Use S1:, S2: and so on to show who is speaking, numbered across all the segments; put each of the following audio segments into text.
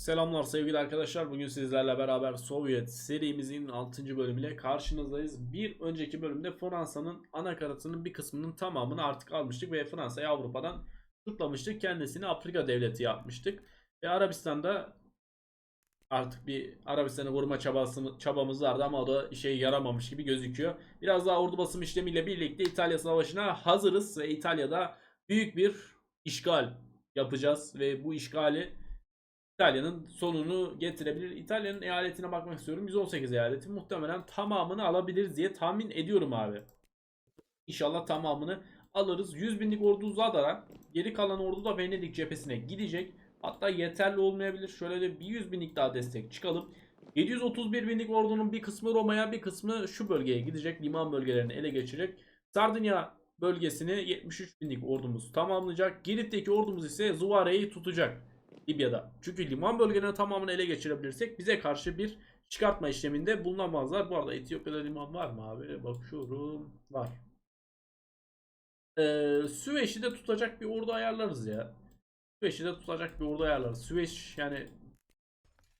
S1: Selamlar sevgili arkadaşlar. Bugün sizlerle beraber Sovyet serimizin 6. bölümüyle karşınızdayız. Bir önceki bölümde Fransa'nın anakaratının bir kısmının tamamını artık almıştık ve Fransa'yı Avrupa'dan tutlamıştık. Kendisini Afrika devleti yapmıştık. Ve Arabistan'da artık bir Arabistan'ı vurma çabası, çabamız vardı ama o da işe yaramamış gibi gözüküyor. Biraz daha ordu basım işlemiyle birlikte İtalya Savaşı'na hazırız ve İtalya'da büyük bir işgal yapacağız ve bu işgali İtalya'nın sonunu getirebilir. İtalya'nın eyaletine bakmak istiyorum. 118 eyaleti muhtemelen tamamını alabiliriz diye tahmin ediyorum abi. İnşallah tamamını alırız. 100 binlik ordu uzatarak geri kalan ordu da Venedik cephesine gidecek. Hatta yeterli olmayabilir. Şöyle de bir 100 binlik daha destek çıkalım. 731 binlik ordunun bir kısmı Roma'ya bir kısmı şu bölgeye gidecek. Liman bölgelerini ele geçirecek. Sardinya bölgesini 73 binlik ordumuz tamamlayacak. Girit'teki ordumuz ise Zuvare'yi tutacak. Libya'da. Çünkü liman bölgelerinin tamamını ele geçirebilirsek bize karşı bir çıkartma işleminde bulunamazlar. Bu arada Etiyopya'da liman var mı abi? Bakıyorum. Var. Ee, Süveyş'i de tutacak bir ordu ayarlarız ya. Süveyş'i de tutacak bir ordu ayarlarız. Süveyş yani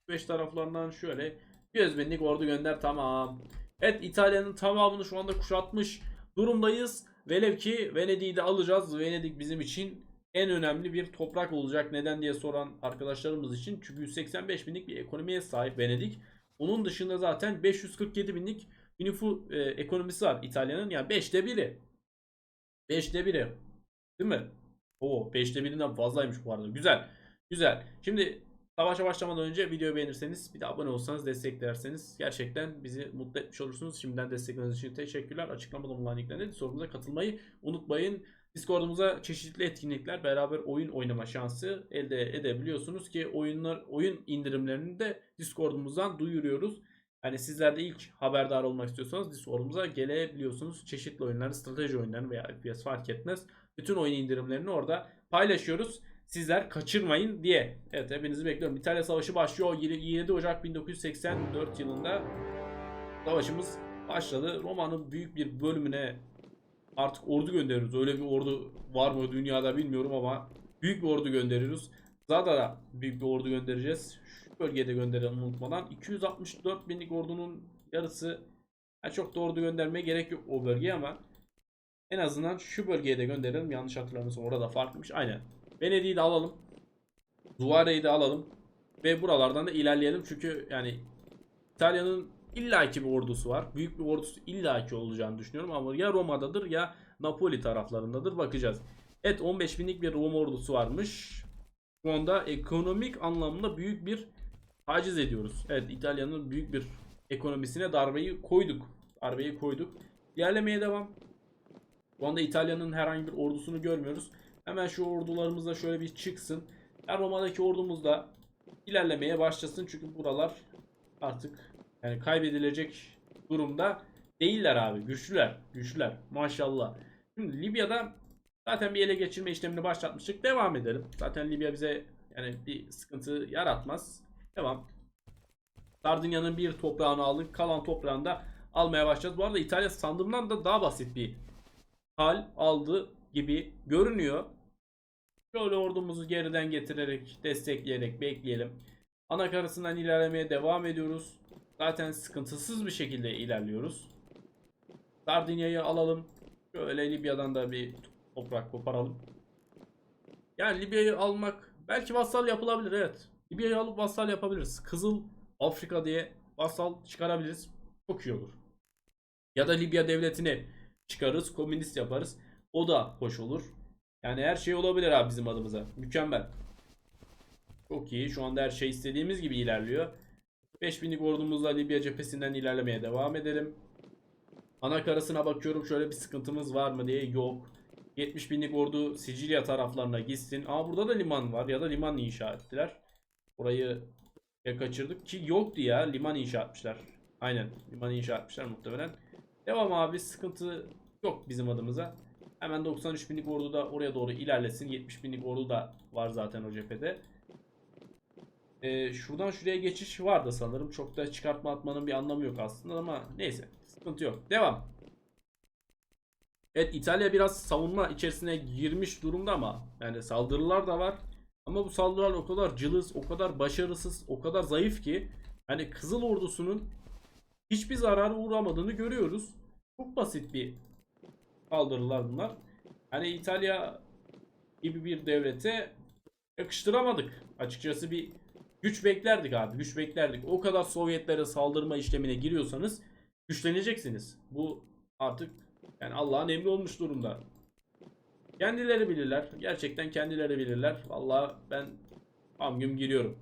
S1: Süveyş taraflarından şöyle 100 binlik ordu gönder tamam. Evet İtalya'nın tamamını şu anda kuşatmış durumdayız. Velev ki Venedik'i de alacağız. Venedik bizim için en önemli bir toprak olacak. Neden diye soran arkadaşlarımız için. Çünkü 185 binlik bir ekonomiye sahip Venedik. Onun dışında zaten 547 binlik bir nüfus e, ekonomisi var İtalya'nın. Yani 5'te 1'i. 5'te 1'i. Değil mi? Oo 5'te 1'inden fazlaymış bu arada. Güzel. Güzel. Şimdi savaşa başlamadan önce videoyu beğenirseniz bir de abone olsanız desteklerseniz gerçekten bizi mutlu etmiş olursunuz. Şimdiden destekleriniz için teşekkürler. Açıklamada bulunan linklerden sorumuza katılmayı unutmayın. Discord'umuza çeşitli etkinlikler beraber oyun oynama şansı elde edebiliyorsunuz ki oyunlar oyun indirimlerini de Discord'umuzdan duyuruyoruz. Yani sizler de ilk haberdar olmak istiyorsanız Discord'umuza gelebiliyorsunuz. Çeşitli oyunları, strateji oyunlarını veya FPS fark etmez. Bütün oyun indirimlerini orada paylaşıyoruz. Sizler kaçırmayın diye. Evet hepinizi bekliyorum. İtalya Savaşı başlıyor. 27 Ocak 1984 yılında savaşımız başladı. Roma'nın büyük bir bölümüne artık ordu gönderiyoruz. Öyle bir ordu var mı dünyada bilmiyorum ama büyük bir ordu gönderiyoruz. Zada'da büyük bir ordu göndereceğiz. Şu bölgede gönderelim unutmadan. 264 binlik ordunun yarısı yani çok da ordu göndermeye gerek yok o bölgeye ama en azından şu bölgeye de gönderelim. Yanlış hatırlamıyorsam orada farklıymış. Aynen. Venedik'i de alalım. Duvare'yi de alalım. Ve buralardan da ilerleyelim. Çünkü yani İtalya'nın illaki bir ordusu var. Büyük bir ordusu illaki olacağını düşünüyorum ama ya Roma'dadır ya Napoli taraflarındadır bakacağız. Evet 15 binlik bir Roma ordusu varmış. Şu anda ekonomik anlamda büyük bir taciz ediyoruz. Evet İtalya'nın büyük bir ekonomisine darbeyi koyduk. Darbeyi koyduk. İlerlemeye devam. Şu anda İtalya'nın herhangi bir ordusunu görmüyoruz. Hemen şu ordularımız şöyle bir çıksın. Ya Roma'daki ordumuz da ilerlemeye başlasın. Çünkü buralar artık yani kaybedilecek durumda değiller abi. Güçlüler. Güçlüler. Maşallah. Şimdi Libya'da zaten bir ele geçirme işlemini başlatmıştık. Devam edelim. Zaten Libya bize yani bir sıkıntı yaratmaz. Devam. Sardinya'nın bir toprağını aldık. Kalan toprağını da almaya başlayacağız. Bu arada İtalya sandığımdan da daha basit bir hal aldı gibi görünüyor. Şöyle ordumuzu geriden getirerek, destekleyerek bekleyelim. Ana karasından ilerlemeye devam ediyoruz. Zaten sıkıntısız bir şekilde ilerliyoruz. Sardinya'yı alalım. Şöyle Libya'dan da bir toprak koparalım. Yani Libya'yı almak belki vassal yapılabilir evet. Libya'yı alıp vassal yapabiliriz. Kızıl Afrika diye vassal çıkarabiliriz. Çok iyi olur. Ya da Libya devletini çıkarırız, komünist yaparız. O da hoş olur. Yani her şey olabilir abi bizim adımıza. Mükemmel. Çok iyi. Şu anda her şey istediğimiz gibi ilerliyor. 5000'lik ordumuzla Libya cephesinden ilerlemeye devam edelim. Ana karasına bakıyorum şöyle bir sıkıntımız var mı diye yok. 70 binlik ordu Sicilya taraflarına gitsin. Aa burada da liman var ya da liman inşa ettiler. Orayı ya kaçırdık ki yoktu ya liman inşa etmişler. Aynen liman inşa etmişler muhtemelen. Devam abi sıkıntı yok bizim adımıza. Hemen 93 binlik ordu da oraya doğru ilerlesin. 70 binlik ordu da var zaten o cephede. Ee, şuradan şuraya geçiş vardı sanırım. Çok da çıkartma atmanın bir anlamı yok aslında ama neyse. Sıkıntı yok. Devam. Evet İtalya biraz savunma içerisine girmiş durumda ama yani saldırılar da var. Ama bu saldırılar o kadar cılız, o kadar başarısız, o kadar zayıf ki hani Kızıl Ordusu'nun hiçbir zarara uğramadığını görüyoruz. Çok basit bir saldırılar bunlar. Hani İtalya gibi bir devlete yakıştıramadık. Açıkçası bir güç beklerdik abi. Güç beklerdik. O kadar Sovyetlere saldırma işlemine giriyorsanız güçleneceksiniz. Bu artık yani Allah'ın emri olmuş durumda. Kendileri bilirler. Gerçekten kendileri bilirler. Vallahi ben bam güm giriyorum.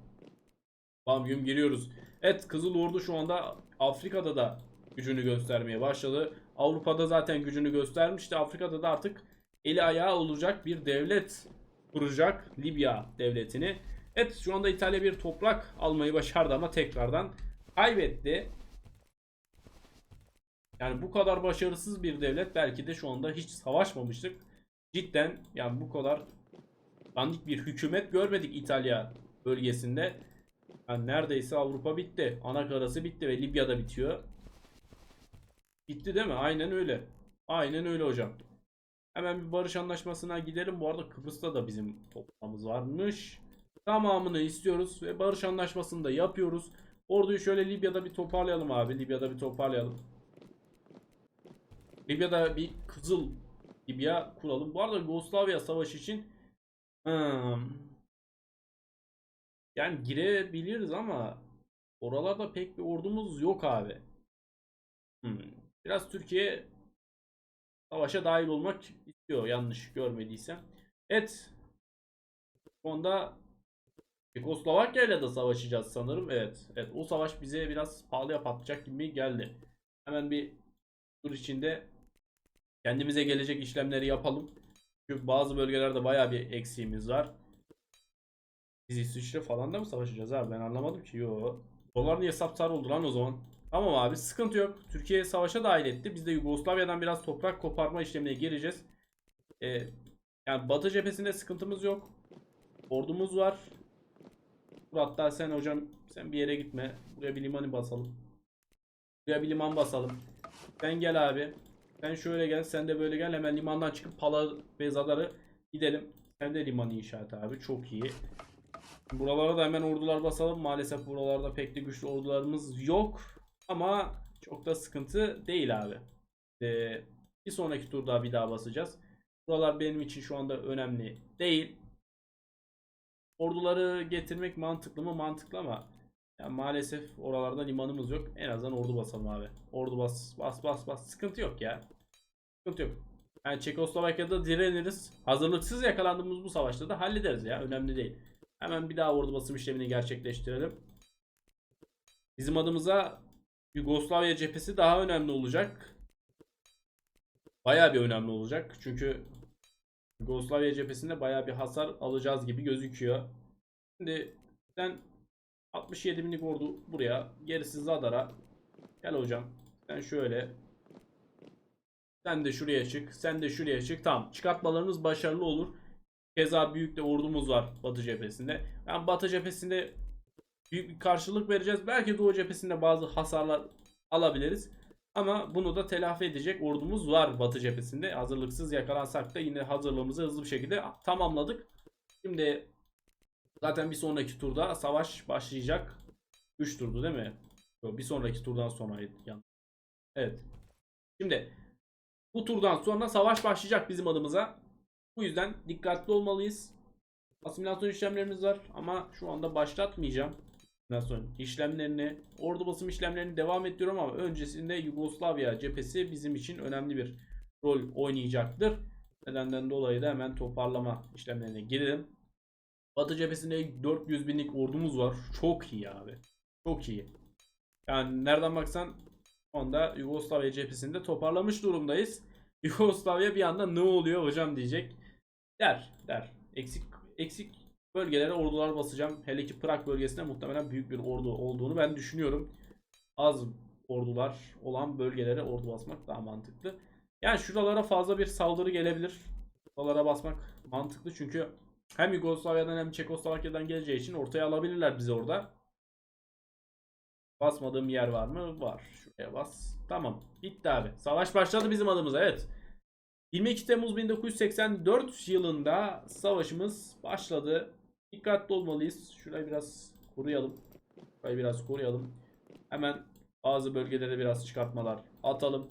S1: Bam güm giriyoruz. Evet Kızıl Ordu şu anda Afrika'da da gücünü göstermeye başladı. Avrupa'da zaten gücünü göstermişti. Afrika'da da artık eli ayağı olacak bir devlet kuracak Libya devletini. Evet şu anda İtalya bir toprak almayı başardı ama tekrardan kaybetti. Yani bu kadar başarısız bir devlet belki de şu anda hiç savaşmamıştık. Cidden yani bu kadar dandik bir hükümet görmedik İtalya bölgesinde. Yani neredeyse Avrupa bitti. Ana bitti ve Libya'da bitiyor. Bitti değil mi? Aynen öyle. Aynen öyle hocam. Hemen bir barış anlaşmasına gidelim. Bu arada Kıbrıs'ta da bizim toprağımız varmış. Tamamını istiyoruz ve barış anlaşmasını da yapıyoruz. Orduyu şöyle Libya'da bir toparlayalım abi. Libya'da bir toparlayalım. Libya'da bir Kızıl Libya kuralım. Bu arada Yugoslavya Savaşı için hmm, yani girebiliriz ama oralarda pek bir ordumuz yok abi. Hmm, Biraz Türkiye savaşa dahil olmak istiyor yanlış görmediysem. Evet. Şu anda Çekoslovakya ile de savaşacağız sanırım. Evet. Evet o savaş bize biraz pahalıya patlayacak gibi geldi. Hemen bir tur içinde kendimize gelecek işlemleri yapalım. Çünkü bazı bölgelerde baya bir eksiğimiz var. Biz İsviçre falan da mı savaşacağız abi? Ben anlamadım ki. Yo. Dolar niye sapsarı oldu lan o zaman? Tamam abi sıkıntı yok. Türkiye savaşa dahil etti. Biz de Yugoslavya'dan biraz toprak koparma işlemine gireceğiz. Ee, yani Batı cephesinde sıkıntımız yok. Ordumuz var. Hatta sen hocam sen bir yere gitme. Buraya bir limanı basalım. Buraya bir liman basalım. Sen gel abi. Sen şöyle gel. Sen de böyle gel. Hemen limandan çıkıp Pala ve Zadar'ı gidelim. Sen de liman inşaatı abi. Çok iyi. Buralara da hemen ordular basalım. Maalesef buralarda pek de güçlü ordularımız yok. Ama çok da sıkıntı değil abi. Ee, bir sonraki turda bir daha basacağız. Buralar benim için şu anda önemli değil. Orduları getirmek mantıklı mı? Mantıklı ama ya maalesef oralarda limanımız yok. En azından ordu basalım abi. Ordu bas bas bas bas. Sıkıntı yok ya. Sıkıntı yok. Yani Çekoslovakya'da direniriz. Hazırlıksız yakalandığımız bu savaşta da hallederiz ya. Önemli değil. Hemen bir daha ordu basım işlemini gerçekleştirelim. Bizim adımıza Yugoslavya cephesi daha önemli olacak. Baya bir önemli olacak. Çünkü Yugoslavya cephesinde baya bir hasar alacağız gibi gözüküyor. Şimdi sen 67 binlik ordu buraya. Gerisi Zadar'a. Gel hocam. Sen şöyle. Sen de şuraya çık. Sen de şuraya çık. Tamam. Çıkartmalarımız başarılı olur. Keza büyük de ordumuz var Batı cephesinde. Yani Batı cephesinde büyük bir karşılık vereceğiz. Belki Doğu cephesinde bazı hasarlar alabiliriz. Ama bunu da telafi edecek ordumuz var Batı cephesinde. Hazırlıksız yakalansak da yine hazırlığımızı hızlı bir şekilde tamamladık. Şimdi zaten bir sonraki turda savaş başlayacak. 3 turdu değil mi? Yok, bir sonraki turdan sonra yan. Evet. Şimdi bu turdan sonra savaş başlayacak bizim adımıza. Bu yüzden dikkatli olmalıyız. Asimilasyon işlemlerimiz var ama şu anda başlatmayacağım. Asimilasyon işlemlerini, ordu basım işlemlerini devam ediyorum ama öncesinde Yugoslavya cephesi bizim için önemli bir rol oynayacaktır. Nedenden dolayı da hemen toparlama işlemlerine girelim. Batı cephesinde 400 binlik ordumuz var. Çok iyi abi. Çok iyi. Yani nereden baksan şu anda Yugoslavya cephesinde toparlamış durumdayız. Yugoslavya bir anda ne oluyor hocam diyecek. Der der. Eksik eksik bölgelere ordular basacağım. Hele ki Prag bölgesinde muhtemelen büyük bir ordu olduğunu ben düşünüyorum. Az ordular olan bölgelere ordu basmak daha mantıklı. Yani şuralara fazla bir saldırı gelebilir. Buralara basmak mantıklı çünkü hem Yugoslavya'dan hem Çekoslovakya'dan geleceği için ortaya alabilirler bizi orada. Basmadığım yer var mı? Var. Şuraya bas. Tamam. Bitti abi. Savaş başladı bizim adımıza. Evet. 22 Temmuz 1984 yılında savaşımız başladı. Dikkatli olmalıyız. Şurayı biraz koruyalım. Şurayı biraz koruyalım. Hemen bazı bölgelere biraz çıkartmalar atalım.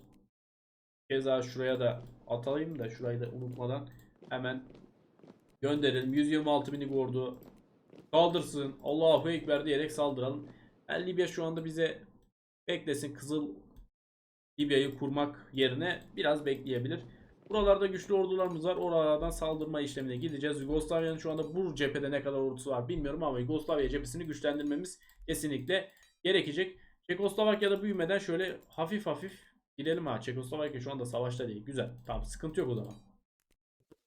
S1: Keza şuraya da atayım da şurayı da unutmadan hemen gönderelim. 126 binlik ordu saldırsın. Allahu Ekber diyerek saldıralım. Yani Libya şu anda bize beklesin. Kızıl Libya'yı kurmak yerine biraz bekleyebilir. Buralarda güçlü ordularımız var. Oralardan saldırma işlemine gideceğiz. Yugoslavya'nın şu anda bu cephede ne kadar ordusu var bilmiyorum ama Yugoslavya cephesini güçlendirmemiz kesinlikle gerekecek. Çekoslovakya'da büyümeden şöyle hafif hafif gidelim ha. Çekoslovakya şu anda savaşta değil. Güzel. Tamam sıkıntı yok o zaman.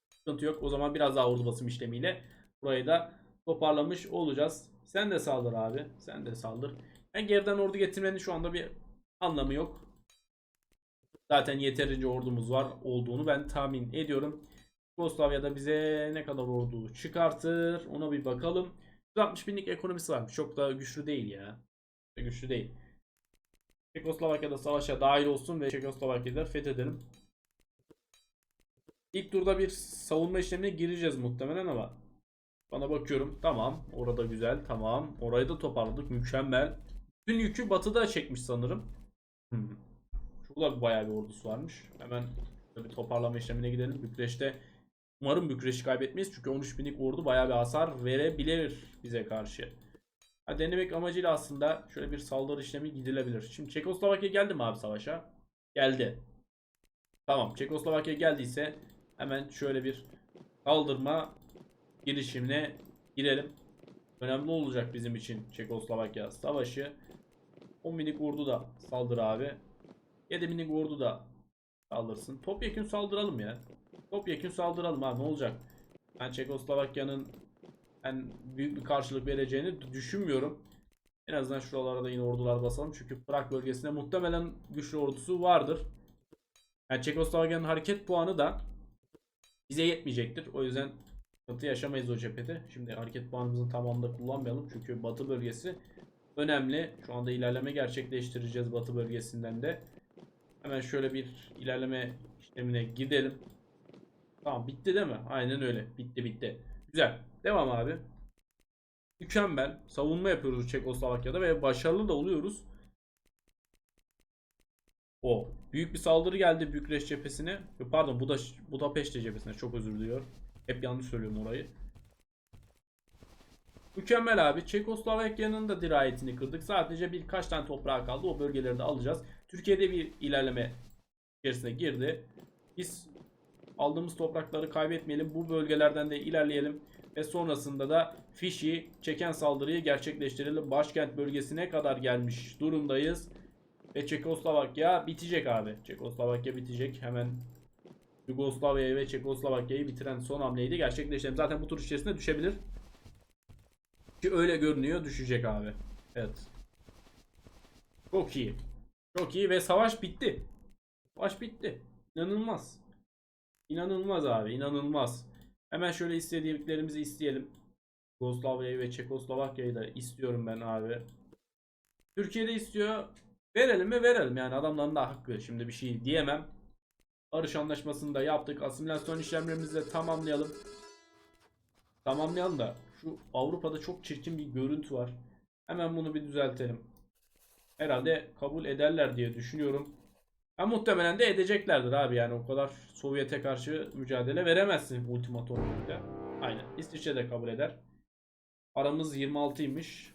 S1: Sıkıntı yok. O zaman biraz daha ordu basım işlemiyle burayı da toparlamış olacağız. Sen de saldır abi. Sen de saldır. Yani geriden ordu getirmenin şu anda bir anlamı yok. Zaten yeterince ordumuz var olduğunu ben tahmin ediyorum. Yugoslavya'da bize ne kadar ordu çıkartır ona bir bakalım. 160 binlik ekonomisi varmış. Çok da güçlü değil ya. Güçlü değil. Çekoslovakya'da savaşa dahil olsun ve Çekoslovakya'da fethedelim. İlk turda bir savunma işlemine gireceğiz muhtemelen ama bana bakıyorum. Tamam. Orada güzel. Tamam. Orayı da toparladık. Mükemmel. Bütün yükü batıda çekmiş sanırım. Hmm. Şurada bayağı bir ordusu varmış. Hemen bir toparlama işlemine gidelim. Bükreş'te umarım Bükreş'i kaybetmeyiz. Çünkü 13 binlik ordu bayağı bir hasar verebilir bize karşı. Ha, denemek amacıyla aslında şöyle bir saldırı işlemi gidilebilir. Şimdi Çekoslovakya geldi mi abi savaşa? Geldi. Tamam Çekoslovakya geldiyse hemen şöyle bir kaldırma girişimine girelim. Önemli olacak bizim için Çekoslovakya savaşı. 10 minik ordu da saldır abi. 7 minik ordu da saldırsın. Topyekün saldıralım ya. Topyekün saldıralım abi ne olacak? Ben Çekoslovakya'nın en büyük bir karşılık vereceğini düşünmüyorum. En azından şuralara da yine ordular basalım. Çünkü Prag bölgesinde muhtemelen güçlü ordusu vardır. Yani Çekoslovakya'nın hareket puanı da bize yetmeyecektir. O yüzden sıkıntı yaşamayız o cephede. Şimdi hareket puanımızın tamamını kullanmayalım. Çünkü batı bölgesi önemli. Şu anda ilerleme gerçekleştireceğiz batı bölgesinden de. Hemen şöyle bir ilerleme işlemine gidelim. Tamam bitti değil mi? Aynen öyle. Bitti bitti. Güzel. Devam abi. Mükemmel. Savunma yapıyoruz Çekoslovakya'da ve başarılı da oluyoruz. O. Büyük bir saldırı geldi Bükreş cephesine. Pardon Buda, Budapeşte cephesine. Çok özür diliyorum. Hep yanlış söylüyorum orayı. Mükemmel abi. Çekoslovakya'nın da dirayetini kırdık. Sadece birkaç tane toprağı kaldı. O bölgeleri de alacağız. Türkiye'de bir ilerleme içerisine girdi. Biz aldığımız toprakları kaybetmeyelim. Bu bölgelerden de ilerleyelim. Ve sonrasında da Fişi çeken saldırıyı gerçekleştirelim. Başkent bölgesine kadar gelmiş durumdayız. Ve Çekoslovakya bitecek abi. Çekoslovakya bitecek. Hemen Yugoslavya'yı ve Çekoslovakya'yı bitiren son hamleyi de gerçekleştirelim. Zaten bu tur içerisinde düşebilir. Ki öyle görünüyor düşecek abi. Evet. Çok iyi. Çok iyi ve savaş bitti. Savaş bitti. İnanılmaz. İnanılmaz abi inanılmaz. Hemen şöyle istediklerimizi isteyelim. Yugoslavya'yı ve Çekoslovakya'yı da istiyorum ben abi. Türkiye'de istiyor. Verelim mi verelim yani adamların da hakkı. Şimdi bir şey diyemem. Barış anlaşmasını da yaptık. Asimilasyon işlemlerimizi de tamamlayalım. Tamamlayalım da şu Avrupa'da çok çirkin bir görüntü var. Hemen bunu bir düzeltelim. Herhalde kabul ederler diye düşünüyorum. Ha muhtemelen de edeceklerdir abi yani o kadar Sovyet'e karşı mücadele veremezsin ultimatomda. Aynen. İsviçre de kabul eder. Aramız 26'ymış.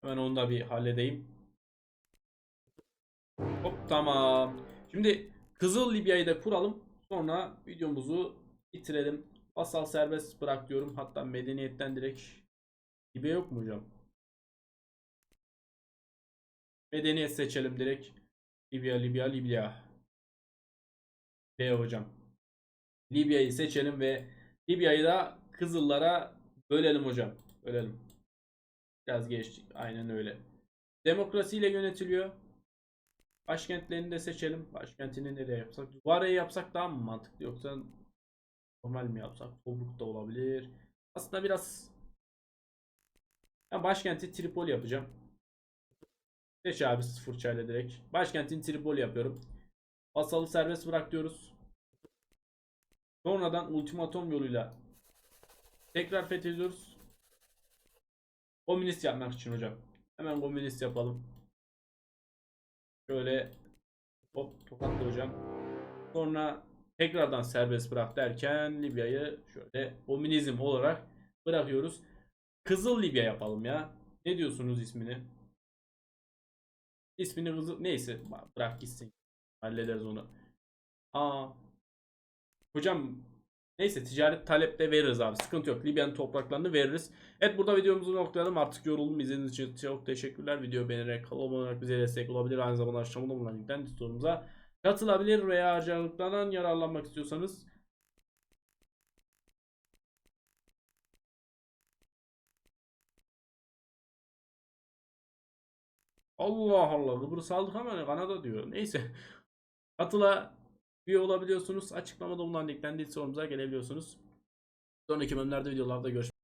S1: Hemen onu da bir halledeyim. Hop tamam. Şimdi Kızıl Libya'yı da kuralım. Sonra videomuzu bitirelim. Vasal serbest bırak diyorum. Hatta medeniyetten direkt Libya yok mu hocam? Medeniyet seçelim direkt. Libya, Libya, Libya. B hocam. Libya'yı seçelim ve Libya'yı da Kızıllara bölelim hocam. Bölelim. Biraz geçtik. Aynen öyle. Demokrasiyle yönetiliyor. Başkentlerini de seçelim. Başkentini nereye yapsak? Duvara'yı yapsak daha mı mantıklı yoksa normal mi yapsak? Tobruk da olabilir. Aslında biraz ben başkenti Tripoli yapacağım. Seç abi sıfır çayla direkt. Başkentin Tripoli yapıyorum. Vasalı serbest bırak diyoruz. Sonradan ultimatom yoluyla Tekrar fethediyoruz. Komünist yapmak için hocam. Hemen komünist yapalım. Şöyle hop tokatlı hocam. Sonra tekrardan serbest bırak derken Libya'yı şöyle komünizm olarak bırakıyoruz. Kızıl Libya yapalım ya. Ne diyorsunuz ismini? İsmini kızıl neyse bırak gitsin. Hallederiz onu. Aa. Hocam neyse ticaret talepte veririz abi. Sıkıntı yok. Libya'nın topraklarını veririz. Evet burada videomuzu noktalayalım. Artık yoruldum. İzlediğiniz için çok teşekkürler. Video beğenerek kanal abone olarak bize destek olabilir. Aynı zamanda aşağıda bulunan linkten Discord'umuza katılabilir veya harcalıklardan yararlanmak istiyorsanız Allah Allah Kıbrıs aldık ama Kanada diyor. Neyse. Katıla üye olabiliyorsunuz. Açıklamada bulunan linkten Discord'umuza gelebiliyorsunuz. Sonraki bölümlerde videolarda görüşmek